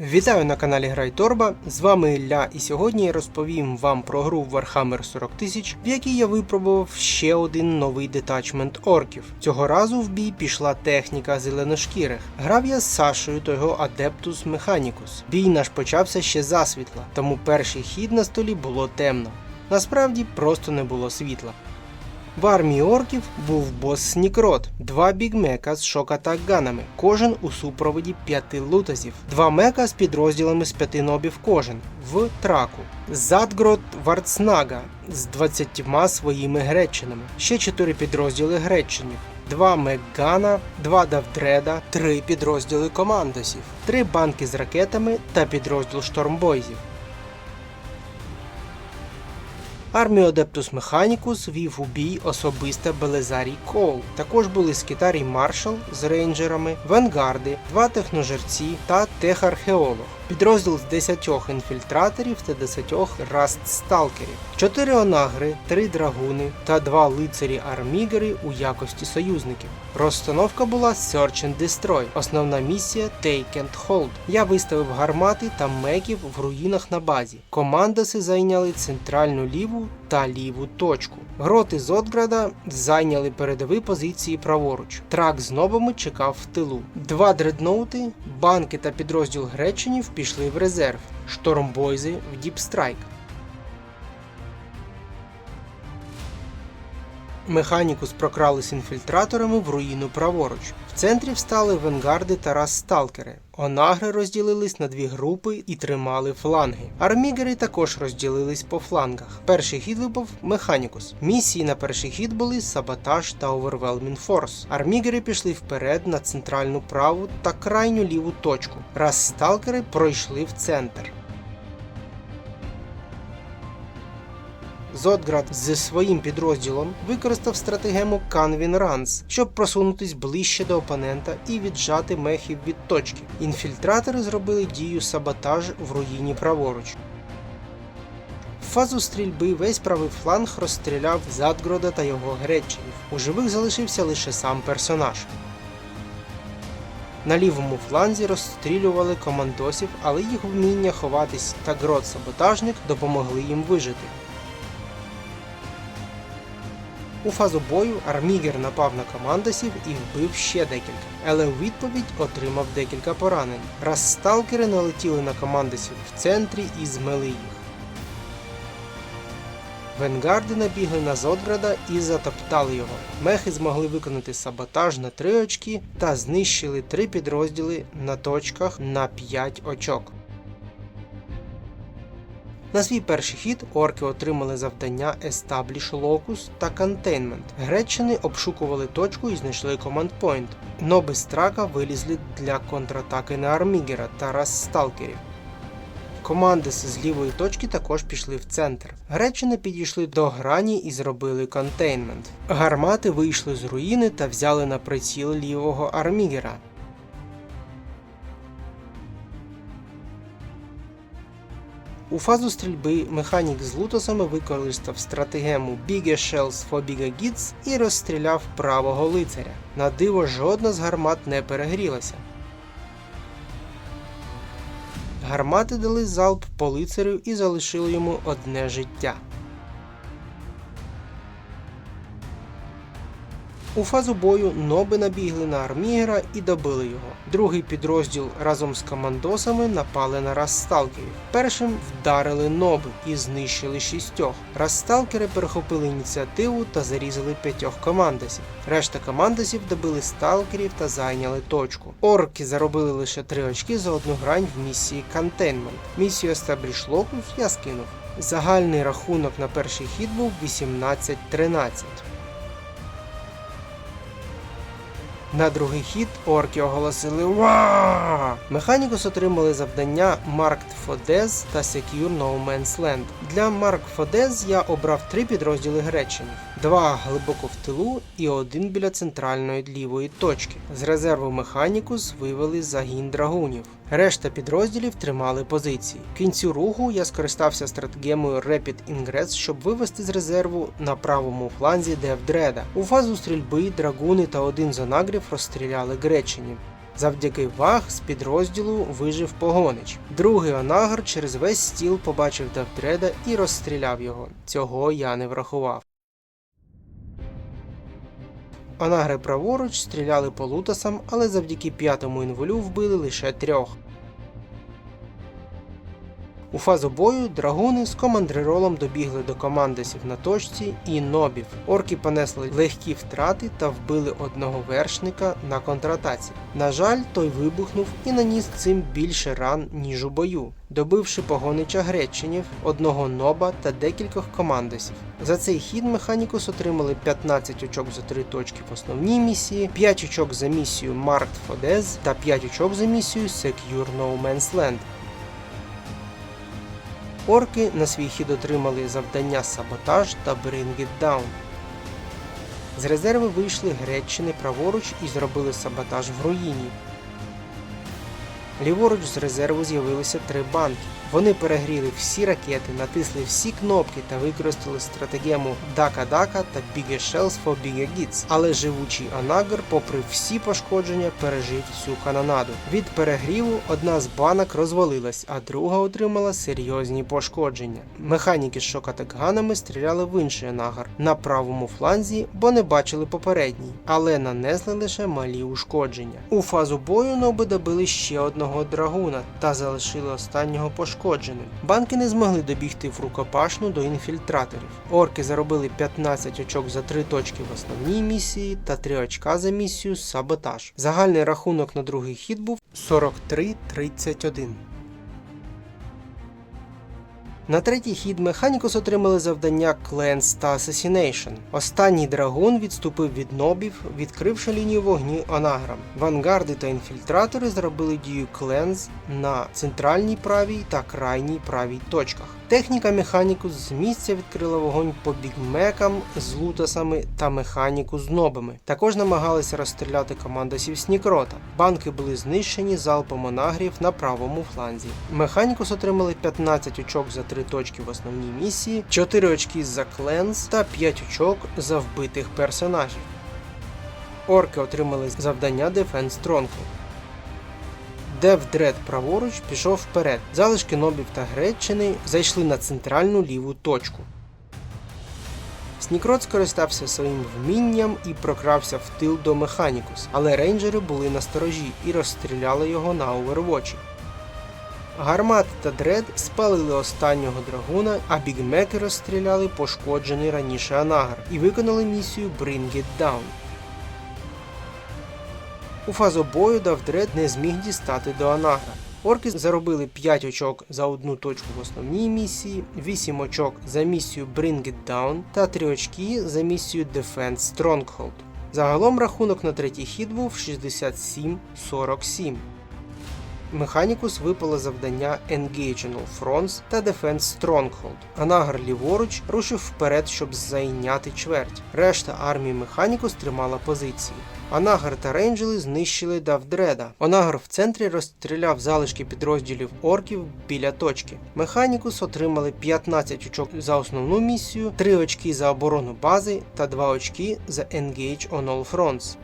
Вітаю на каналі Грай Торба. З вами Ілля, і сьогодні я розповім вам про гру Warhammer 40 тисяч, в якій я випробував ще один новий детачмент орків. Цього разу в бій пішла техніка зеленошкірих. Грав я з Сашою та його Адептус Механікус. Бій наш почався ще засвітла, тому перший хід на столі було темно. Насправді просто не було світла. В армії орків був бос Снікрот, два бігмека з шок-атак-ганами, кожен у супроводі п'яти лутазів, два мека з підрозділами з п'яти нобів кожен в траку, Задгрот Варцнага з 20 своїми гречинами, ще чотири підрозділи гречинів. Два Меггана, два Давдреда, три підрозділи командосів, три банки з ракетами та підрозділ штормбойзів. Армію Адептус Механікус вів у бій особисто Белезарій Кол. Також були скітарій Маршал з рейнджерами, Венгарди, два техножерці та техархеолог. Підрозділ з 10 інфільтраторів та 10 раст-сталкерів, 4 онагри, 3 драгуни та 2 лицарі армігери у якості союзників. Розстановка була Search and Destroy. Основна місія Take and Hold. Я виставив гармати та меків в руїнах на базі. Командоси зайняли центральну ліву та ліву точку. Гроти з Отграда зайняли передові позиції праворуч. Трак з нобами чекав в тилу. Два дредноути, банки та підрозділ Греченів пішли в резерв. Штормбойзи в Діпстрайк. Механікус прокрались інфільтраторами в руїну праворуч. В центрі встали венгарди та раз-сталкери. Онагри розділились на дві групи і тримали фланги. Армігери також розділились по флангах. Перший хід випав Механікус. Місії на перший хід були Саботаж та Overwhelming Force. Армігери пішли вперед на центральну праву та крайню ліву точку. Раз-сталкери пройшли в центр. Зодград зі своїм підрозділом використав стратегему Canvin Runs, щоб просунутись ближче до опонента і віджати мехів від точки. Інфільтратори зробили дію саботаж в руїні праворуч. В фазу стрільби весь правий фланг розстріляв Задгрода та його греченів. У живих залишився лише сам персонаж. На лівому фланзі розстрілювали командосів, але їх вміння ховатись та грот саботажник допомогли їм вижити. У фазу бою Армігер напав на командосів і вбив ще декілька, але у відповідь отримав декілька поранень. Раз сталкери налетіли на командосів в центрі і змели їх. Венгарди набігли на Зодграда і затоптали його. Мехи змогли виконати саботаж на 3 очки та знищили три підрозділи на точках на 5 очок. На свій перший хід орки отримали завдання Establish Locus та Containment. Гречани обшукували точку і знайшли командпойнт. Ноби з трака вилізли для контратаки на Армігера та Рассталкерів. Команди з лівої точки також пішли в центр. Гречани підійшли до грані і зробили контейнмент. Гармати вийшли з руїни та взяли на приціл лівого армігера. У фазу стрільби механік з лутосами використав стратегему Bigger Shells for Bigger Gits і розстріляв правого лицаря. На диво жодна з гармат не перегрілася. Гармати дали залп по лицарю і залишили йому одне життя. У фазу бою ноби набігли на армігера і добили його. Другий підрозділ разом з командосами напали на розсталкерів. Першим вдарили ноби і знищили шістьох. Розсталкери перехопили ініціативу та зарізали п'ятьох командосів. Решта командосів добили сталкерів та зайняли точку. Орки заробили лише три очки за одну грань в місії Containment. Місію Establish Locus я скинув. Загальний рахунок на перший хід був 18-13. На другий хід орки оголосили Ва! Механікус отримали завдання Marked for Death та Secure No Man's Land. Для Mark for Death я обрав три підрозділи Греченів: два глибоко в тилу і один біля центральної лівої точки. З резерву Механікус вивели загін драгунів. Решта підрозділів тримали позиції. Кінцю руху я скористався стратегемою Rapid Ingress, щоб вивести з резерву на правому фланзі Девдреда. У фазу стрільби драгуни та один з онагрів розстріляли греченів. Завдяки ваг з підрозділу вижив погонич. Другий Онагр через весь стіл побачив Давдреда і розстріляв його. Цього я не врахував. Онагри праворуч стріляли по лутасам, але завдяки п'ятому інволю вбили лише трьох. У фазу бою драгуни з командриролом добігли до командосів на точці і нобів. Орки понесли легкі втрати та вбили одного вершника на контратаці. На жаль, той вибухнув і наніс цим більше ран, ніж у бою, добивши погонича греченів, одного ноба та декількох командосів. За цей хід Механікус отримали 15 очок за 3 точки в основній місії, 5 очок за місію for Death та 5 очок за місію Secure No Man's Land. Орки на свій хід отримали завдання Саботаж та Bring It Down. З резерви вийшли Греччини праворуч і зробили саботаж в руїні. Ліворуч з резерву з'явилися три банки. Вони перегріли всі ракети, натисли всі кнопки та використали стратегему Дака-Дака та Bigger Shells for Bigger Gits. Але живучий Анагр, попри всі пошкодження, пережив всю канонаду. Від перегріву одна з банок розвалилась, а друга отримала серйозні пошкодження. Механіки з шокатекганами стріляли в інший Анагар на правому фланзі, бо не бачили попередній, але нанесли лише малі ушкодження. У фазу бою ноби добили ще одного драгуна та залишили останнього пошкодженим. Банки не змогли добігти в рукопашну до інфільтраторів. Орки заробили 15 очок за 3 точки в основній місії та 3 очка за місію Саботаж. Загальний рахунок на другий хід був 43-31. На третій хід Механікус отримали завдання Cleanse та Assassination. Останній драгун відступив від нобів, відкривши лінію вогню анаграм. Вангарди та інфільтратори зробили дію Cleanse на центральній правій та крайній правій точках. Техніка Механікус з місця відкрила вогонь по бігмекам з лутасами та механіку з нобами. Також намагалися розстріляти командосів Снікрота. Банки були знищені залпом онагрів на правому фланзі. Механікус отримали 15 очок за 3 точки в основній місії, 4 очки за кленс та 5 очок за вбитих персонажів. Орки отримали завдання Defense Stronghold. Дев Дред праворуч пішов вперед. Залишки нобів та Греччини зайшли на центральну ліву точку. Снікрот скористався своїм вмінням і прокрався в тил до Механікус, але рейнджери були на сторожі і розстріляли його на овервочі. Гармат та дред спалили останнього драгуна, а бігмеки розстріляли пошкоджений раніше Анагар і виконали місію Bring It Down. У фазу бою Давдред не зміг дістати до Анагра. Орки заробили 5 очок за одну точку в основній місії, 8 очок за місію Bring It Down та 3 очки за місію Defense Stronghold. Загалом рахунок на третій хід був 67-47. Механікус випало завдання Engage on Fronts та Defense Stronghold. Анагар ліворуч рушив вперед, щоб зайняти чверть. Решта армії Механікус тримала позиції. Анагар та рейнджели знищили Давдреда. Онагар в центрі розстріляв залишки підрозділів орків біля точки. Механікус отримали 15 очок за основну місію, 3 очки за оборону бази та 2 очки за Engage on All Fronts.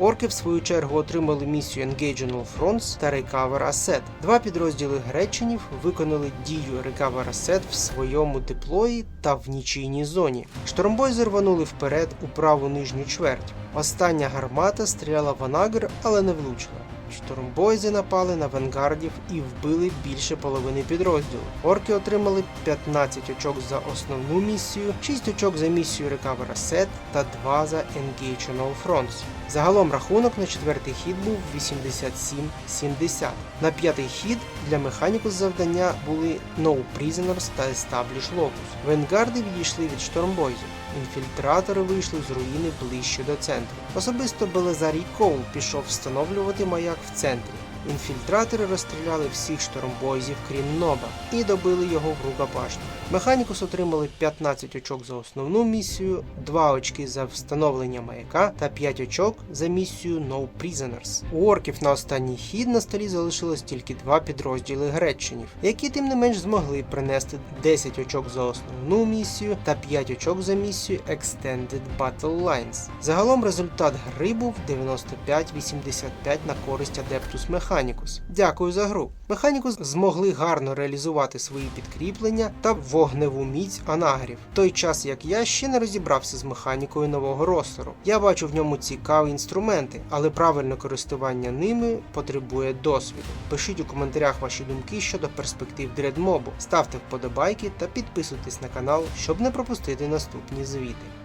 Орки в свою чергу отримали місію Engage All Fronts та Recover Asset. Два підрозділи Греченів виконали дію Recover Asset в своєму деплої та в нічийній зоні. Штормбой зірванули вперед у праву нижню чверть. Остання гармата стріляла в Анагр, але не влучила. Штормбойзи напали на венгардів і вбили більше половини підрозділу. Орки отримали 15 очок за основну місію, 6 очок за місію Recover Asset та 2 за Engage on All Fronts. Загалом рахунок на четвертий хід був 87-70. На п'ятий хід для механіку завдання були No Prisoners та Establish Locus. Венгарди відійшли від штормбойзів. Інфільтратори вийшли з руїни ближче до центру. Особисто Белезарій Коул пішов встановлювати маяк в центрі. Інфільтратори розстріляли всіх штормбойзів, крім Ноба, і добили його в рукопашні. Механікус отримали 15 очок за основну місію, 2 очки за встановлення маяка та 5 очок за місію No Prisoners. У орків на останній хід на столі залишилось тільки два підрозділи греччинів, які тим не менш змогли принести 10 очок за основну місію та 5 очок за місію Extended Battle Lines. Загалом результат гри був 95-85 на користь Adeptus Mechanicus. Дякую за гру. Mechanicus змогли гарно реалізувати свої підкріплення та вогневу міць анагрів, той час як я ще не розібрався з механікою нового ростеру. Я бачу в ньому цікаві інструменти, але правильне користування ними потребує досвіду. Пишіть у коментарях ваші думки щодо перспектив дредмобу, ставте вподобайки та підписуйтесь на канал, щоб не пропустити наступні звіти.